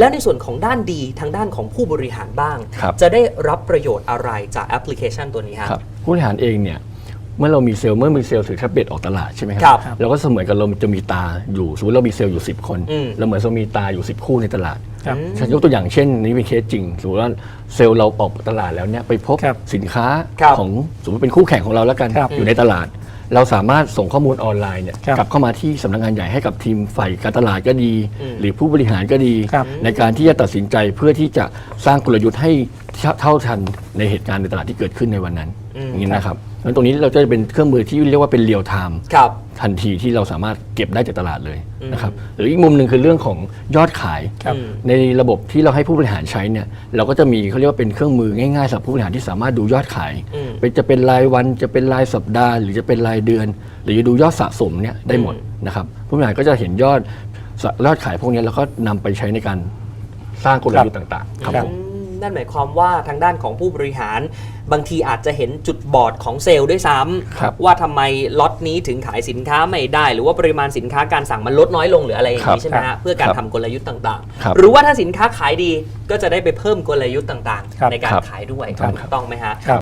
แล้วในส่วนของด้านดีทางด้านของผู้บริหารบ้าง ครับจะได้รับประโยชน์อะไรจากแอปพลิเคชันตัวนี้ฮะ ครับผู้บริหารเองเนี่ยเมื่อเรามีเซลล์เมื่อมีเซลล์ถือแท็บเล็ตออกตลาดใช่ไหมคครัรับเราก็เสมือนกับเราจะมีตาอยู่สมมติเรามีเซลล์อยู่ 10 คนอืม เราเหมือนเรามีตาอยู่ 10 คู่ในตลาดครับฉันยกตัวอย่างเช่นนี่เป็นเคสจริงสมมติว่าเซลล์เราออกตลาดแล้วเนี่ยไปพบครับสินค้าครับ ของสมมติเป็นคู่แข่งของเราแล้วกันครับ อยู่ในตลาด เราสามารถส่งข้อมูลออนไลน์เนี่ยครับกลับเข้ามาที่สำนักงานใหญ่ให้กับทีมฝ่ายการตลาดก็ดีอืมหรือผู้บริหารก็ดี ครับในการที่จะตัดสินใจเพื่อที่จะสร้างกลยุทธ์ให้ เท่าทันในเหตุการณ์ในตลาดที่เกิดขึ้นในวันนั้นอืม อย่างนี้นะครับแล้วตรงนี้เราจะเป็นเครื่องมือที่เรียกว่าเป็นเรียลไทม์ ครับ ทันทีที่เราสามารถเก็บได้จากตลาดเลยอืมนะครับหรืออีกมุมหนึ่งคือเรื่องของยอดขาย ครับอืมในระบบที่เราให้ผู้บริหารใช้เนี่ยเราก็จะมีเขาเรียกว่าเป็นเครื่องมือง่ายๆสำหรับผู้บริหารที่สามารถดูยอดขายอืม เป็นจะเป็นรายวันจะเป็นรายสัปดาห์ หรือจะเป็นรายเดือน หรือจะดูยอดสะสมเนี่ยได้หมดนะครับผู้บริหารก็จะเห็นยอดสะยอดขายพวกนี้แล้วก็นำไปใช้ในการสร้างกลยุทธ์ต่างๆครับครับผม อืม นั่นหมายความว่าทางด้านของผู้บริหาร บางทีอาจจะเห็นจุดบอดของเซลล์ด้วยซ้ครับำว่าทำไมล็อตนี้ถึงขายสินค้าไม่ได้ หรือว่าปริมาณสินค้าการสั่งมันลดน้อยลงหรืออะไรอย่างครันี้บใช่ไหมครัฮะบเพื่อการครับทำกลยุทธ์ต่างครับๆ หรือว่าถ้าสินค้าขายดีก็จะได้ไปเพิ่มกลยุทธ์ต่างครับๆ ในการครับขายด้วยครับถูกต้องไหมฮะ ครับ